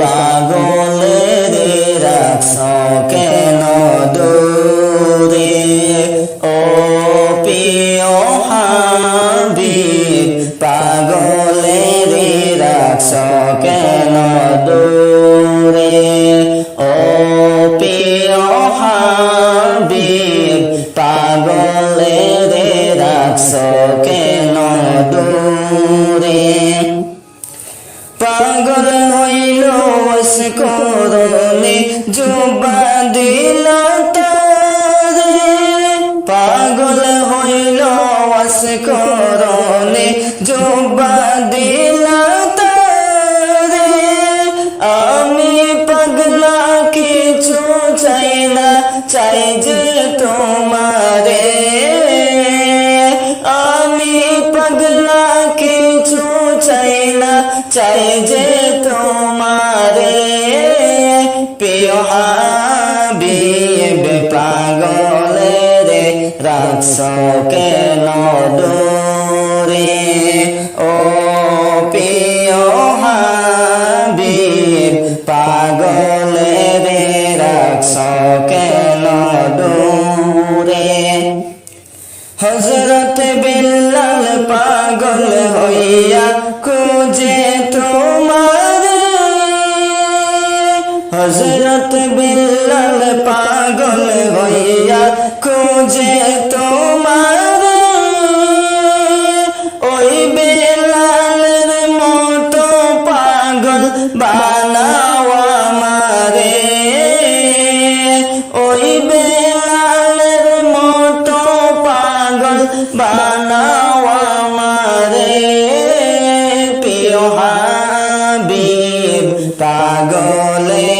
পাগলের রাখছ কেন দূরে ও প্রিয় হাবিব পাগলের রাখছ কেন দূরে দিল পাগল হইল ওস করলে জুবা দিল আমি পাগলা কিছু চাই না, চাই যে তোমারে। আমি পাগলা কিছু চাই না, চাই যে তোমারে। প্রিয় পাগলে রে রাখছ কেন দূরে ও প্রিয় হাবিব পাগলে রে রাখছ কেন দূরে হজরত বিল্লাল পাগল হইয়া পাগল হইয়া খুঁজে তোমার। ওই বেলালের মতো পাগল বানাও আমারে। ওই বেলালের মতো পাগল বানাও আমারে। প্রিয় হাবিব পাগলে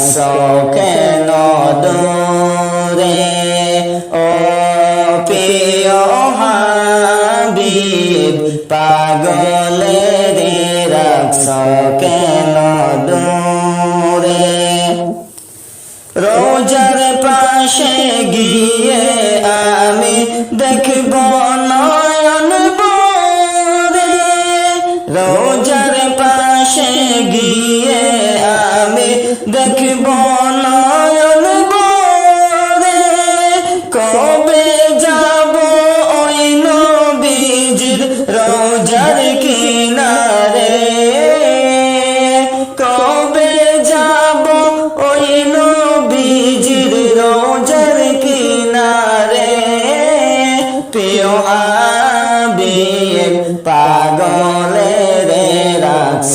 রাখছ কেন দূরে ও প্রিয় হাবিব পাগলে রে রাখছ কেন দূরে রোজার পাশে গিয়ে আমি দেখব নয়ন রোজার পাশে গিয়ে দেখব নয়ন ভরে কবে যাব ওই নবীজির রোজার কিনারে? কবে যাব ওই নবীজির রোজার কিনারে? প্রিয় হাবিব পাগলে রে রাখছ